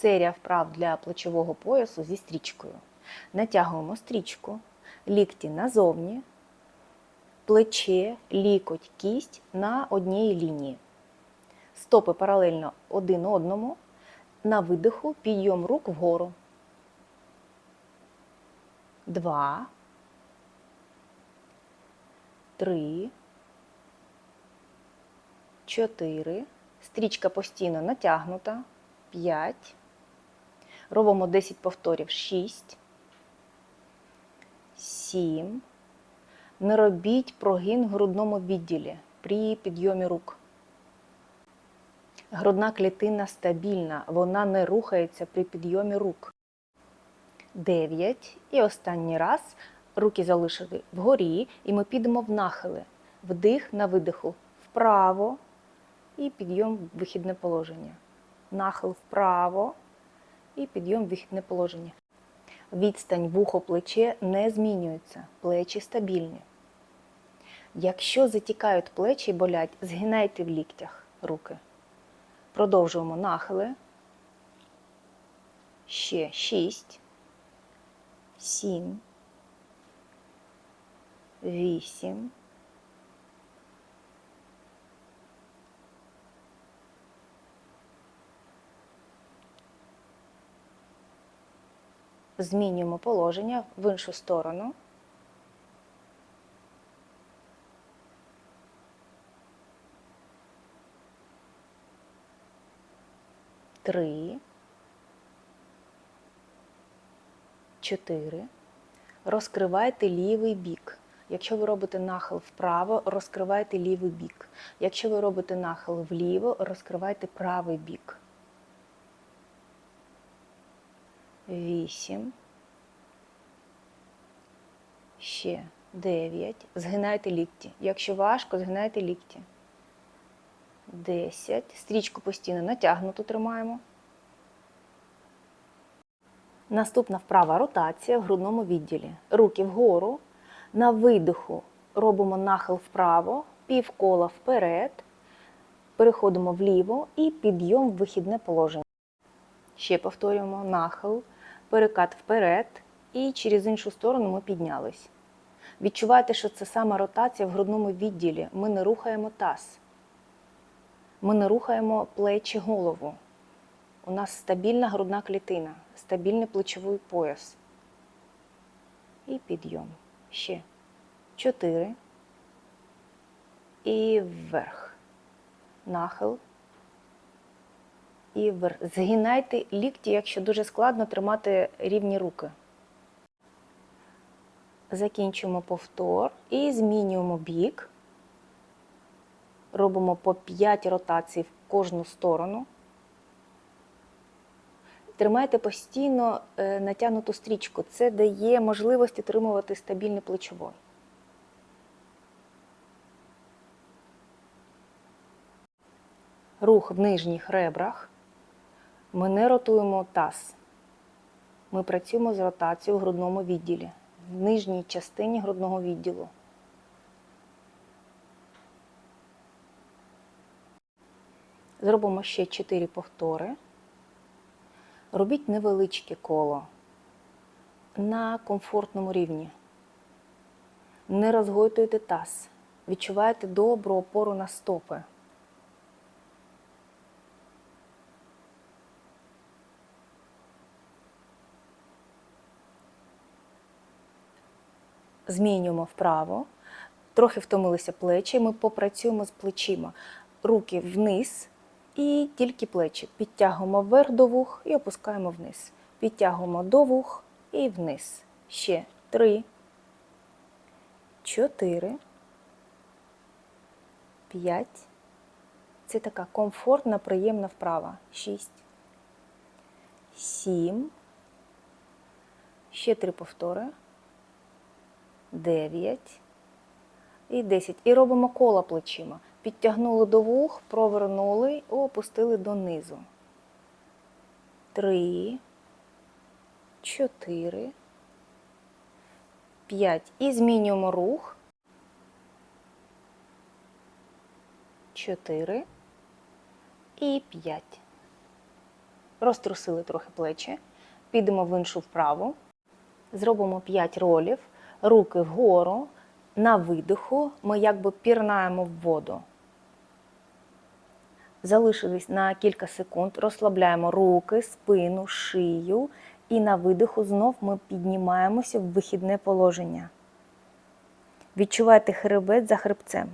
Серія вправ для плечового поясу зі стрічкою. Натягуємо стрічку, лікті назовні, плече, лікоть, кість на одній лінії. Стопи паралельно один одному. На видиху підйом рук вгору. Два. Три. Чотири. Стрічка постійно натягнута. П'ять. Робимо 10 повторів. Шість. Сім. Не робіть прогин в грудному відділі при підйомі рук. Грудна клітина стабільна, вона не рухається при підйомі рук. 9. І останній раз руки залишили вгорі, і ми підемо в нахили. Вдих на видиху вправо і підйом в вихідне положення. Нахил вправо і підйом в вихідне положення. Відстань вухо плече не змінюється, плечі стабільні. Якщо затікають плечі і болять, згинайте в ліктях руки. Продовжуємо нахили. Ще 6, 7, 8, Змінюємо положення в іншу сторону. Три. Чотири. Розкривайте лівий бік. Якщо ви робите нахил вправо, розкривайте лівий бік. Якщо ви робите нахил вліво, розкривайте правий бік. Вісім. Ще дев'ять. Згинайте лікті. Якщо важко, згинайте лікті. 10. Стрічку постійно натягнуту тримаємо. Наступна вправа ротація в грудному відділі. Руки вгору. На видиху робимо нахил вправо, півкола вперед. Переходимо вліво і підйом в вихідне положення. Ще повторюємо нахил, перекат вперед і через іншу сторону ми піднялись. Відчувайте, що це саме ротація в грудному відділі. Ми не рухаємо таз. Ми не рухаємо плечі голову. У нас стабільна грудна клітина, стабільний плечовий пояс. І підйом. Ще. Чотири. І вверх. Нахил. І. Згинайте лікті, якщо дуже складно тримати рівні руки. Закінчуємо повтор і змінюємо бік. Робимо по 5 ротацій в кожну сторону. Тримайте постійно е, натягнуту стрічку. Це дає можливість отримувати стабільний плечовий. Рух в нижніх ребрах. Ми не ротуємо таз. Ми працюємо з ротацією в грудному відділі, в нижній частині грудного відділу. Зробимо ще 4 повтори. Робіть невеличке коло на комфортному рівні. Не розгойтуйте таз. Відчуваєте добру опору на стопи. Змінюємо вправо. Трохи втомилися плечі. Ми попрацюємо з плечима. Руки вниз і тільки плечі. Підтягуємо вверх до вух і опускаємо вниз. Підтягуємо до вух і вниз. Ще три, чотири, п'ять. Це така комфортна, приємна вправа. Шість, сім. Ще три повтори. Дев'ять і десять. І робимо коло плечима. Підтягнули до вух, провернули і опустили донизу. Три, чотири, п'ять. І змінюємо рух. Чотири і п'ять. розтрусили трохи плечі, підемо в іншу вправу, зробимо 5 ролів, руки вгору. На видиху ми якби пірнаємо в воду. Залишились на кілька секунд, розслабляємо руки, спину, шию, і на видиху знов ми піднімаємося в вихідне положення. Відчувайте хребет за хребцем.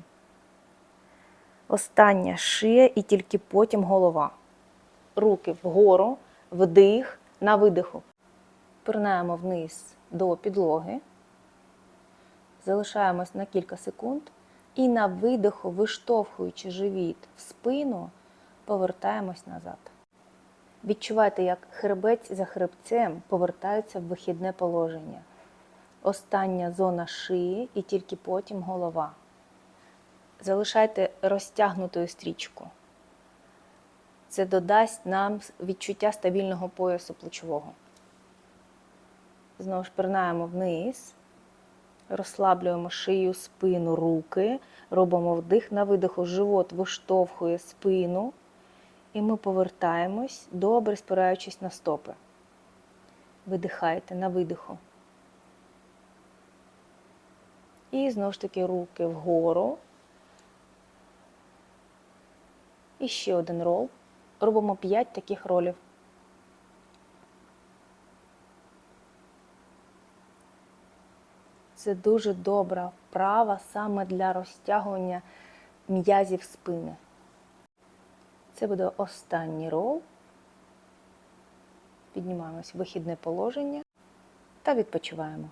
Остання шия і тільки потім голова. Руки вгору, вдих, на видиху. Пірнаємо вниз до підлоги. Залишаємось на кілька секунд. І на видиху, виштовхуючи живіт в спину, повертаємось назад. Відчувайте, як хребець за хребцем повертається в вихідне положення. Остання зона шиї і тільки потім голова. Залишайте розтягнутою стрічку. Це додасть нам відчуття стабільного поясу плечового. Знову ж пірнаємо вниз. Розслаблюємо шию, спину, руки, робимо вдих на видиху, живот виштовхує спину, і ми повертаємось, добре спираючись на стопи. Видихайте на видиху. І знову ж таки руки вгору. І ще один рол. Робимо 5 таких ролів. Це дуже добра вправа саме для розтягування м'язів спини. Це буде останній рол. Піднімаємось в вихідне положення та відпочиваємо.